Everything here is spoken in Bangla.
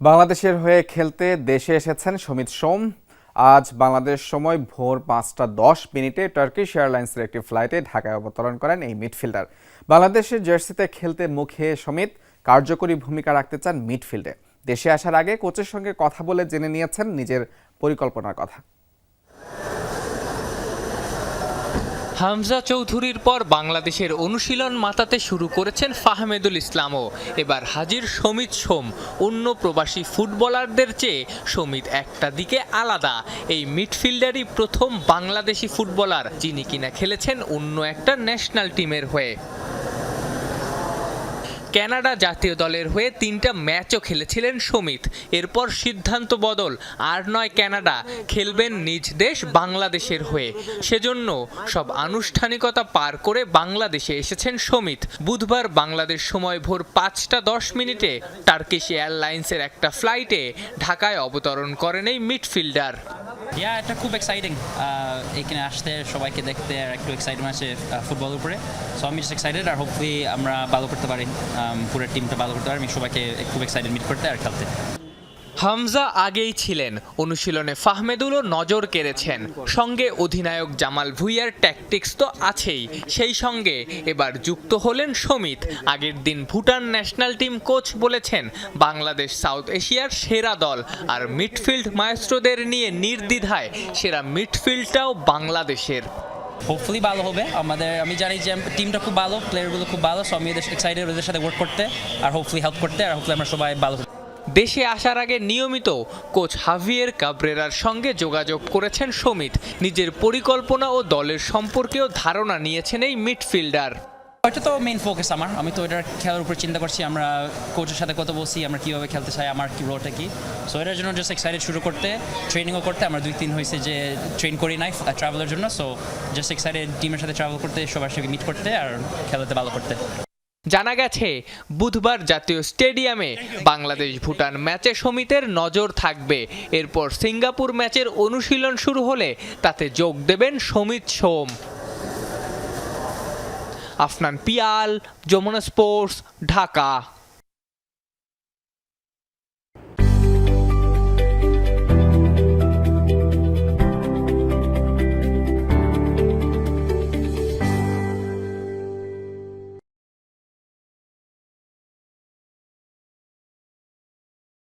বাংলাদেশের হয়ে খেলতে দেশে এসেছেন সমিত সোম। আজ বাংলাদেশ সময় ভোর পাঁচটা দশ মিনিটে টার্কিশ এয়ারলাইন্সের একটি ফ্লাইটে ঢাকায় অবতরণ করেন এই মিডফিল্ডার। বাংলাদেশের জার্সিতে খেলতে মুখে সমিত, কার্যকরী ভূমিকা রাখতে চান মিডফিল্ডে। দেশে আসার আগে কোচের সঙ্গে কথা বলে জেনে নিয়েছেন নিজের পরিকল্পনার কথা। হামজা চৌধুরীর পর বাংলাদেশের অনুশীলন মাতাতে শুরু করেছেন ফাহমেদুল ইসলামও। এবার হাজির সমিত সোম, অন্য প্রবাসী ফুটবলারদের চেয়ে সমিত একটা দিকে আলাদা। এই মিডফিল্ডারই প্রথম বাংলাদেশি ফুটবলার, যিনি কিনা খেলেছেন অন্য একটা ন্যাশনাল টিমের হয়ে। কানাডা জাতীয় দলের হয়ে তিনটা ম্যাচও খেলেছিলেন সমিত। এরপর সিদ্ধান্ত বদল, আর নয় কানাডা খেলবেন নিজ দেশ বাংলাদেশের হয়ে। সেজন্য সব আনুষ্ঠানিকতা পার করে বাংলাদেশে এসেছেন সমিত। বুধবার বাংলাদেশ সময় ভোর পাঁচটা দশ মিনিটে টার্কিশ এয়ারলাইন্সের একটা ফ্লাইটে ঢাকায় অবতরণ করেন এই মিডফিল্ডার। ইয়া এটা খুব এক্সাইটিং এখানে আসতে সবাইকে দেখতে আর একটু এক্সাইটমেন্ট আছে ফুটবল উপরে। সো আমি এক্সাইটেড আর হোপফুলি আমরা ভালো করতে পারি। পুরো টিমটা ভালো করতে পারি। আমি সবাইকে খুব এক্সাইটেড মিট করতে আর খেলতে। হামজা আগেই ছিলেন। অনুশীলনে ফাহমেদুলও নজর কেড়েছেন। সঙ্গে অধিনায়ক জামাল ভুইয়ার ট্যাকটিক্স তো আছেই। সেই সঙ্গে এবার যুক্ত হলেন সমিত। আগের দিন ভুটান ন্যাশনাল টিম কোচ বলেছেন, বাংলাদেশ সাউথ এশিয়ার সেরা দল। আর মিডফিল্ড মায়েস্ট্রোদের নিয়ে নির্দ্বিধায় সেরা মিডফিল্ডটাও বাংলাদেশের। হোপফুলি ভালো হবে। আমাদের আমি জানি যে টিমটা খুব ভালো প্লেয়ারগুলো খুব ভালো সো আমি এক্সাইটেড ওদের সাথে ওয়ার্ক করতে, আর হোপফুলি হেল্প করতে, আর হোপফুলি আমরা সবাই ভালো দেশে আসার আগে নিয়মিত কোচ হাভিয়ের কাবরেরার সঙ্গে যোগাযোগ করেছেন সমিত। নিজের পরিকল্পনা ও দলের সম্পর্কেও ধারণা নিয়েছেন এই মিডফিল্ডার। ওইটা তো মেইন ফোকাস আমার। আমি তো এটার খেলার উপর চিন্তা করছি, আমরা কোচের সাথে কথা বলছি, আমরা কীভাবে খেলতে চাই, আমার কি রোলটা কি? সো এটার জন্য জাস্ট এক্সাইটেড শুরু করতে ট্রেনিংও করতে, আমরা দুই তিন হয়েছে যে ট্রেন করি নাই ট্রাভেলের জন্য। সো জাস্ট এক্সাইটেড টিমের সাথে ট্রাভেল করতে, সবার সঙ্গে মিট করতে আর খেলাতে ভালো করতে। জানা গেছে বুধবার জাতীয় স্টেডিয়ামে বাংলাদেশ ভুটান ম্যাচে সমিতির নজর থাকবে। এরপর সিঙ্গাপুর ম্যাচের অনুশীলন শুরু হলে তাতে যোগ দেবেন সমিত সোম। আফনান পিয়াল যমুনা স্পোর্টস ঢাকা।